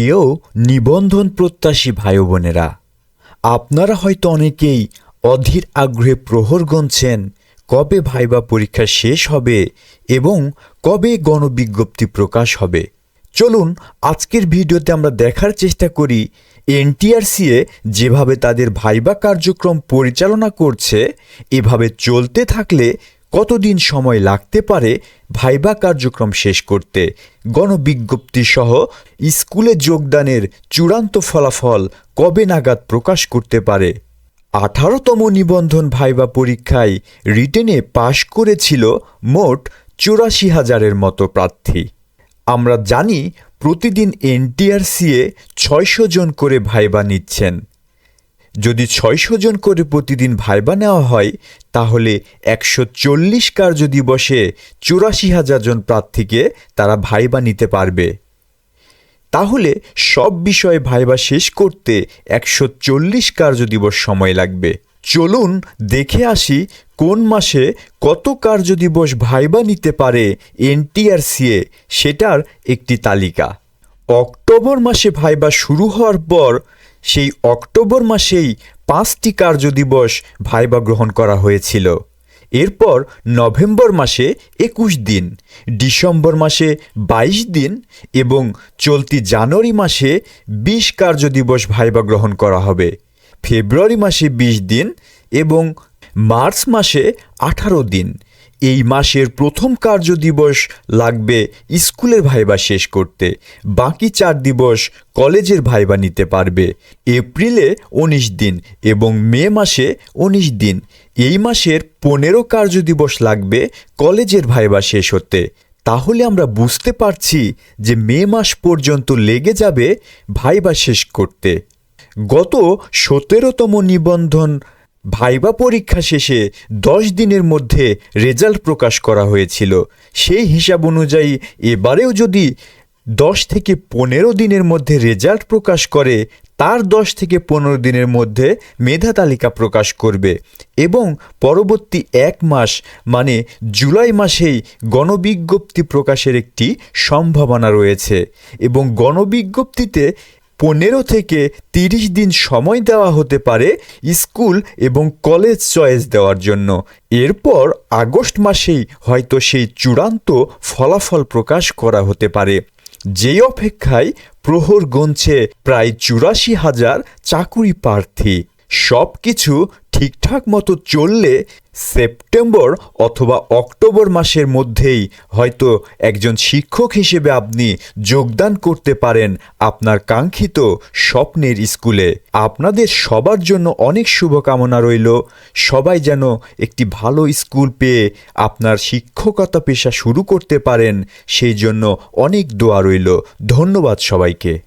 প্রিয় নিবন্ধন প্রত্যাশী ভাই বোনেরা আপনারা হয়তো অনেকেই অধীর আগ্রহে প্রহর গুনছেন কবে ভাইবা পরীক্ষা শেষ হবে এবং কবে গণবিজ্ঞপ্তি প্রকাশ হবে। চলুন, আজকের ভিডিওতে আমরা দেখার চেষ্টা করি এনটিআরসিএ যেভাবে তাদের ভাইবা কার্যক্রম পরিচালনা করছে, এভাবে চলতে থাকলে কতদিন সময় লাগতে পারে ভাইবা কার্যক্রম শেষ করতে? গণবিজ্ঞপ্তি সহ স্কুলে যোগদানের চূড়ান্ত ফলাফল কবে নাগাদ প্রকাশ করতে পারে? আঠারোতম নিবন্ধন ভাইবা পরীক্ষায় রিটেনে পাশ করেছিল মোট চুরাশি হাজারের মতো প্রার্থী। আমরা জানি প্রতিদিন এনটিআরসিএ ছয়শো জন করে ভাইবা নিচ্ছেন। যদি ছয়শো জন করে প্রতিদিন ভাইবা নেওয়া হয়, তাহলে একশো চল্লিশ কার্য দিবসে চুরাশি হাজার জন প্রার্থীকে তারা ভাইবা নিতে পারবে। তাহলে সব বিষয়ে ভাইবা শেষ করতে একশো চল্লিশ কার্য দিবস সময় লাগবে। চলুন দেখে আসি কোন মাসে কত কার্য দিবস ভাইবা নিতে পারে এনটিআরসিএ, সেটার একটি তালিকা। অক্টোবর মাসে ভাইবা শুরু হওয়ার পর সেই অক্টোবর মাসেই পাঁচটি কার্য দিবস ভাইবা গ্রহণ করা হয়েছিল। এরপর নভেম্বর মাসে একুশ দিন, ডিসেম্বর মাসে বাইশ দিন এবং চলতি জানুয়ারি মাসে বিশ কার্য দিবস ভাইবা গ্রহণ করা হবে। ফেব্রুয়ারি মাসে বিশ দিন এবং মার্চ মাসে আঠারো দিন। এই মাসের প্রথম কার্য দিবস লাগবে স্কুলের ভাইবা শেষ করতে। বাকি চার দিবস কলেজের ভাইবা নিতে পারবে। এপ্রিলে উনিশ দিন এবং মে মাসে উনিশ দিন। এই মাসের পনেরো কার্য দিবস লাগবে কলেজের ভাইবা শেষ হতে। তাহলে আমরা বুঝতে পারছি যে মে মাস পর্যন্ত লেগে যাবে ভাইবা শেষ করতে। গত সতেরোতম নিবন্ধন ভাইবা পরীক্ষা শেষে দশ দিনের মধ্যে রেজাল্ট প্রকাশ করা হয়েছিল। সেই হিসাব অনুযায়ী এবারেও যদি দশ থেকে পনেরো দিনের মধ্যে রেজাল্ট প্রকাশ করে, তার দশ থেকে পনেরো দিনের মধ্যে মেধা তালিকা প্রকাশ করবে এবং পরবর্তী এক মাস মানে জুলাই মাসেই গণবিজ্ঞপ্তি প্রকাশের একটি সম্ভাবনা রয়েছে এবং গণবিজ্ঞপ্তিতে পনেরো থেকে তিরিশ দিন সময় দেওয়া হতে পারে স্কুল এবং কলেজ চয়েস দেওয়ার জন্য। এরপর আগস্ট মাসেই হয়তো সেই চূড়ান্ত ফলাফল প্রকাশ করা হতে পারে। যে অপেক্ষায় প্রহর গঞ্ছে প্রায় চুরাশি হাজার চাকুরি প্রার্থী। সব কিছু ঠিকঠাক মতো চললে সেপ্টেম্বর অথবা অক্টোবর মাসের মধ্যেই হয়তো একজন শিক্ষক হিসেবে আপনি যোগদান করতে পারেন আপনার কাঙ্ক্ষিত স্বপ্নের স্কুলে। আপনাদের সবার জন্য অনেক শুভকামনা রইল। সবাই যেন একটি ভালো স্কুল পেয়ে আপনার শিক্ষকতা পেশা শুরু করতে পারেন, সেই জন্য অনেক দোয়া রইল। ধন্যবাদ সবাইকে।